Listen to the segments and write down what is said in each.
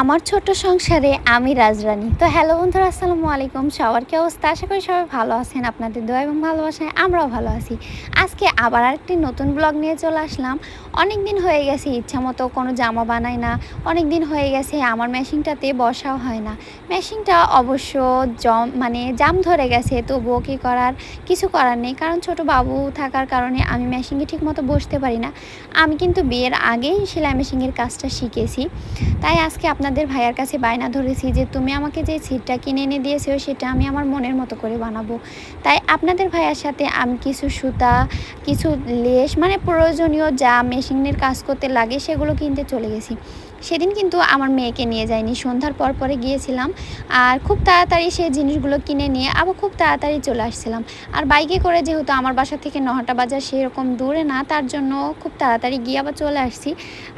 আমার ছোট্ট সংসারে আমি রাজরানী। তো হ্যালো বন্ধুরা, আসসালামু আলাইকুম। সবার কি অবস্থা? আশা করি সবাই ভালো আছেন, আপনাদের দোয়া এবং ভালোবাসায় আমরাও ভালো আছি। আজকে আবার আরেকটি নতুন ব্লগ নিয়ে চলে আসলাম। অনেক দিন হয়ে গেছে ইচ্ছা মতো কোনো জামা বানাই না। অনেক দিন হয়ে গেছে, আমার মেশিনটাতে বসাও হয় না। মেশিনটা অবশ্য জম মানে জাম ধরে গেছে, তবুও কি করার? কিছু করার নেই। কারণ ছোট বাবু থাকার কারণে আমি মেশিনকে ঠিক মতো বসতে পারি না। আমি কিন্তু বিয়ের আগেই সেলাই মেশিনের কাজটা শিখেছি। তাই আজকে আপনাদের ভাইয়ার কাছে বায়না ধরেছি যে তুমি আমাকে যে সিটটা কিনে এনে দিয়েছ সেটা আমি আমার মনের মতো করে বানাবো। তাই আপনাদের ভাইয়ার সাথে আমি কিছু সুতা, কিছু লেস মানে প্রয়োজনীয় যা মেশিনের কাজ করতে লাগে সেগুলো কিনতে চলে গেছি। সেদিন কিন্তু আমার মেয়েকে নিয়ে যায়নি সন্ধ্যার পর পরে গিয়েছিলাম আর খুব তাড়াতাড়ি সেই জিনিসগুলো কিনে নিয়ে আবার খুব তাড়াতাড়ি চলে আসছিলাম। আর বাইকে করে যেহেতু আমার বাসা থেকে নহটা বাজার সেরকম দূরে না, তার জন্য খুব তাড়াতাড়ি গিয়ে আবার চলে আসছি।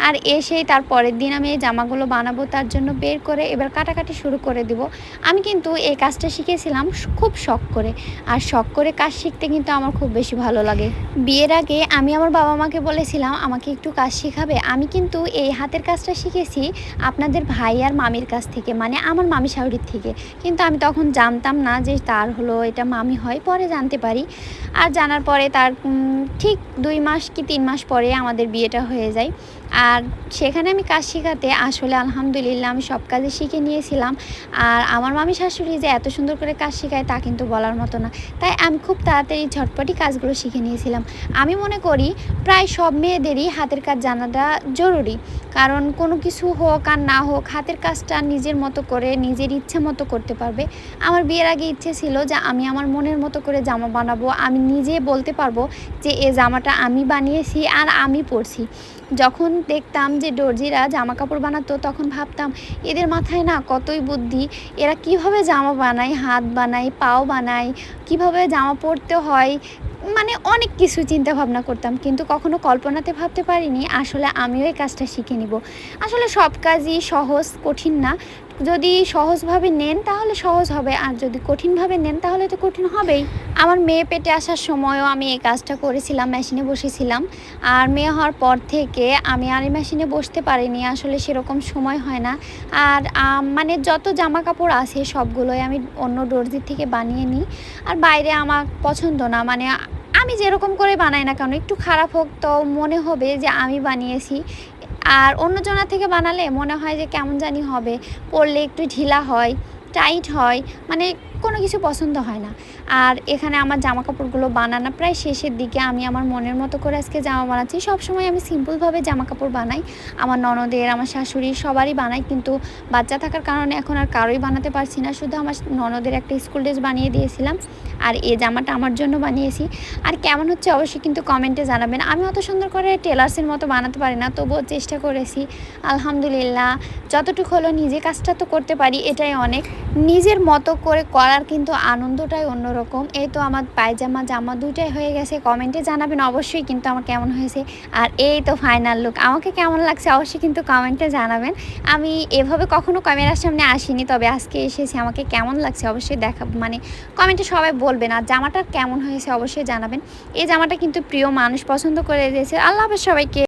আর এসেই তার পরের দিন আমি এই জামাগুলো বানাবো, তার জন্য বের করে এবার কাটাকাটি শুরু করে দিব। আমি কিন্তু এই কাজটা শিখেছিলাম খুব শখ করে। আর শখ করে কাজ শিখতে কিন্তু আমার খুব বেশি ভালো লাগে। বিয়ের আগে আমি আমার বাবা মাকে বলেছিলাম, আমাকে একটু কাজ শেখাবে। আমি কিন্তু এই হাতের কাজটা শিখেছি আপনাদের ভাই আর মামির কাছ থেকে মানে আমার মামি শাহরির থেকে। কিন্তু আমি তখন জানতাম না যে তার হলো এটা মামি হয়, পরে জানতে পারি। আর জানার পরে তার ঠিক দুই মাস কি তিন মাস পরে আমাদের বিয়েটা হয়ে যায়। আর সেখানে আমি কাজ শেখাতে আসলে আলহামদুলিল্লাহ আমি সব কাজে শিখে নিয়েছিলাম। আর আমার মামি শাশুড়ি যে এত সুন্দর করে কাজ শেখায় তা কিন্তু বলার মতো না। তাই আমি খুব তাড়াতাড়ি ঝটপটি কাজগুলো শিখে নিয়েছিলাম। আমি মনে করি প্রায় সব মেয়েদেরই হাতের কাজ জানাটা জরুরি। কারণ কোনো কিছু হোক আর না হোক হাতের কাজটা নিজের মতো করে নিজের ইচ্ছে মতো করতে পারবে। আমার বিয়ের আগে ইচ্ছে ছিল যে আমি আমার মনের মতো করে জামা বানাবো, আমি নিজে বলতে পারব যে এ জামাটা আমি বানিয়েছি আর আমি পরছি। যখন দেখতাম যে দর্জিরা জামা কাপড় বানাতো, তখন ভাবতাম, এদের মাথায় না কতই বুদ্ধি, এরা কীভাবে জামা বানায়, হাত বানায়, পাও বানায়, কীভাবে জামা পরতে হয়? মানে অনেক কিছু চিন্তা ভাবনা করতাম, কিন্তু কখনো কল্পনাতে ভাবতে পারিনি, আসলে আমিও এই কাজটা শিখে নিব। আসলে সব কাজই সহজ, কঠিন না যদি সহজভাবে নেন তাহলে সহজ হবে, আর যদি কঠিনভাবে নেন তাহলে তো কঠিন হবেই। আমার মেয়ে পেটে আসার সময়ও আমি এই কাজটা করেছিলাম, মেশিনে বসেছিলাম। আর মেয়ে হওয়ার পর থেকে আমি আর মেশিনে বসতে পারিনি, আসলে সেরকম সময় হয় না। আর মানে যত জামা কাপড় আছে সবগুলোই আমি অন্য দর্জির থেকে বানিয়ে নিই। আর বাইরে আমার পছন্দ না মানে আমি যেরকম করে বানাই না কেন, একটু খারাপ হোক তো মনে হবে যে আমি বানিয়েছি। আর অন্যজনের থেকে বানালে মনে হয় যে কেমন জানি হবে। পরলে একটু ঢিলা হয়, টাইট হয় মানে কোনো কিছু পছন্দ হয় না। আর এখানে আমার জামা কাপড়গুলো বানানো প্রায় শেষের দিকে। আমি আমার মনের মতো করে আজকে জামা বানাচ্ছি। সবসময় আমি সিম্পলভাবে জামা কাপড় বানাই। আমার ননদের, আমার শাশুড়ি সবারই বানাই। কিন্তু বাচ্চা থাকার কারণে এখন আর কারোই বানাতে পারছি না। শুধু আমার ননদের একটা স্কুল ড্রেস বানিয়ে দিয়েছিলাম। আর এই জামাটা আমার জন্য বানিয়েছি। আর কেমন হচ্ছে অবশ্যই কিন্তু কমেন্টে জানাবেন। আমি অত সুন্দর করে টেলার্সের মতো বানাতে পারি না। তবুও চেষ্টা করেছি। আলহামদুলিল্লাহ, যতটুকু হলো নিজে কাজটা তো করতে পারি। এটাই অনেক। নিজের মতো করে করার কিন্তু আনন্দটাই অন্যরকম। এই তো আমার পায়জামা জামা দুইটাই হয়ে গেছে। কমেন্টে জানাবেন অবশ্যই কিন্তু আমার কেমন হয়েছে। আর এই তো ফাইনাল লুক আমাকে কেমন লাগছে অবশ্যই কিন্তু কমেন্টে জানাবেন। আমি এভাবে কখনো ক্যামেরার সামনে আসিনি, তবে আজকে এসেছি, আমাকে কেমন লাগছে অবশ্যই দেখা মানে কমেন্টে সবাই বলবেন। আর জামাটা কেমন হয়েছে অবশ্যই জানাবেন। এই জামাটা কিন্তু প্রিয় মানুষ পছন্দ করে দিয়েছে। আল্লাহ হাফেজ সবাইকে।